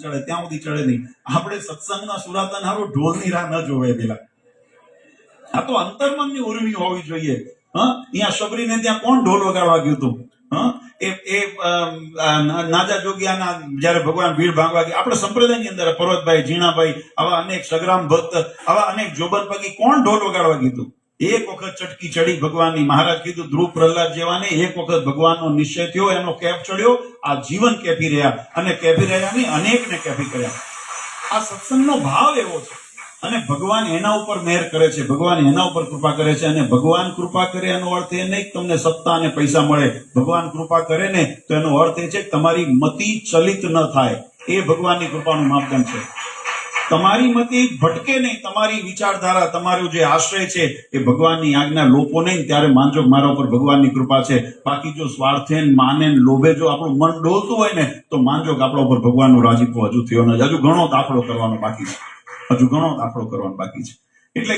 ચડે, ત્યાં સુધી ચડે નહીં. આપણે સત્સંગના સુરાતન હારું ઢોલની રાહ ન જોવે પેલા. આ તો અંતર્મનની ઉર્મી હોવી જોઈએ. હા? અહીંયા શબરીને ત્યાં કોણ ઢોલ વગાડવા ગયું હતું? એ એ નાજા જોગિયાના જ્યારે ભગવાન ભીડ ભાંગવા ગયા, આપણે સંપ્રદાયની અંદર પર્વતભાઈ, ઝીણાભાઈ, આવા અનેક સગ્રામ ભક્ત, આવા અનેક જોબર પગી કોણ ઢોલ વગાડવા કીધું એક વખત ચટકી ચડી ભગવાનની મહારાજ કીધું, ધ્રુવ પ્રહલાદ જેવાને એક વખત ભગવાનનો નિશ્ચય થયો, એનો કેફ ચડ્યો, આ જીવન કેફી રહ્યા અને કેફી રહ્યા નહીં અનેકને કેફી કર્યા. આ સત્સંગનો ભાવ એવો છે. અને ભગવાન એના ઉપર મહેર કરે છે, ભગવાન એના ઉપર કૃપા કરે છે અને ભગવાન કૃપા કરે એનો અર્થ એ નહીં તમને સત્તા અને પૈસા મળે. ભગવાન કૃપા કરે ને તો એનો અર્થ એ છે તમારી મતિ ચલિત ન થાય. એ ભગવાનની કૃપાનું માપદંડ છે. તમારી મતે ભટકે નહીં, તમારી વિચારધારા, તમારો જે આશ્રય છે, એ ભગવાનની આજ્ઞા લોપો નહીં ત્યારે માનજો મારા ઉપર ભગવાનની કૃપા છે. બાકી જો સ્વાર્થે માને લોભે જો આપણું મન ડોલતું હોય ને, તો માનજો કે આપણા ઉપર ભગવાનનો રાજીપો હજુ થયો નથી. હજુ ઘણો દાખલો કરવાનો બાકી છે. હજુ ઘણો દાખલો કરવાનો બાકી છે.